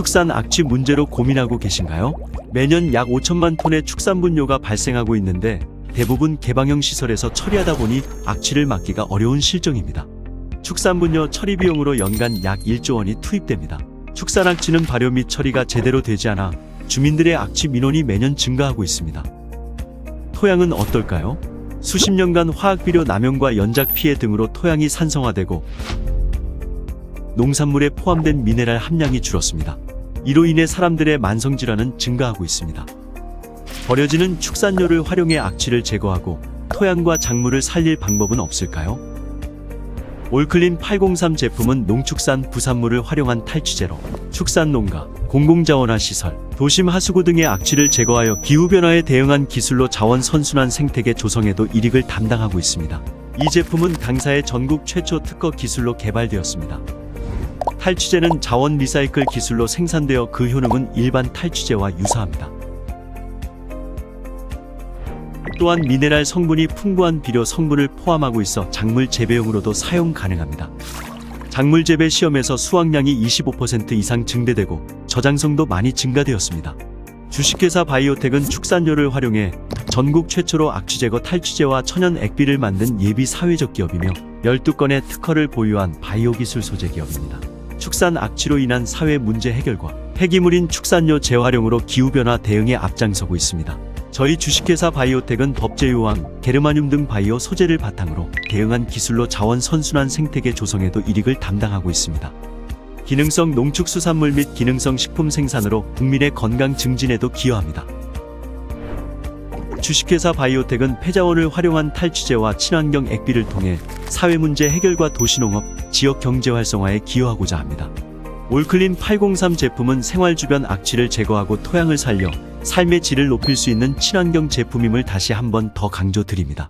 축산 악취 문제로 고민하고 계신가요? 매년 약 5천만 톤의 축산분뇨가 발생하고 있는데 대부분 개방형 시설에서 처리하다 보니 악취를 막기가 어려운 실정입니다. 축산분뇨 처리 비용으로 연간 약 1조 원이 투입됩니다. 축산 악취는 발효 및 처리가 제대로 되지 않아 주민들의 악취 민원이 매년 증가하고 있습니다. 토양은 어떨까요? 수십 년간 화학비료 남용과 연작 피해 등으로 토양이 산성화되고 농산물에 포함된 미네랄 함량이 줄었습니다. 이로 인해 사람들의 만성질환은 증가하고 있습니다. 버려지는 축산료를 활용해 악취를 제거하고 토양과 작물을 살릴 방법은 없을까요? 올클린 803 제품은 농축산 부산물을 활용한 탈취제로 축산 농가, 공공자원화 시설, 도심 하수구 등의 악취를 제거하여 기후변화에 대응한 기술로 자원 선순환 생태계 조성에도 이익을 담당하고 있습니다. 이 제품은 당사의 전국 최초 특허 기술로 개발되었습니다. 탈취제는 자원 리사이클 기술로 생산되어 그 효능은 일반 탈취제와 유사합니다. 또한 미네랄 성분이 풍부한 비료 성분을 포함하고 있어 작물 재배용으로도 사용 가능합니다. 작물 재배 시험에서 수확량이 25% 이상 증대되고 저장성도 많이 증가되었습니다. 주식회사 바이오텍은 축산료를 활용해 전국 최초로 악취 제거 탈취제와 천연 액비를 만든 예비 사회적 기업이며 12건의 특허를 보유한 바이오 기술 소재 기업입니다. 축산 악취로 인한 사회 문제 해결과 폐기물인 축산료 재활용으로 기후변화 대응에 앞장서고 있습니다. 저희 주식회사 바이오텍은 법제요항, 게르마늄 등 바이오 소재를 바탕으로 대응한 기술로 자원 선순환 생태계 조성에도 이익을 담당하고 있습니다. 기능성 농축수산물 및 기능성 식품 생산으로 국민의 건강 증진에도 기여합니다. 주식회사 바이오텍은 폐자원을 활용한 탈취제와 친환경 액비를 통해 사회 문제 해결과 도시농업, 지역 경제 활성화에 기여하고자 합니다. 올클린 803 제품은 생활 주변 악취를 제거하고 토양을 살려 삶의 질을 높일 수 있는 친환경 제품임을 다시 한번 더 강조드립니다.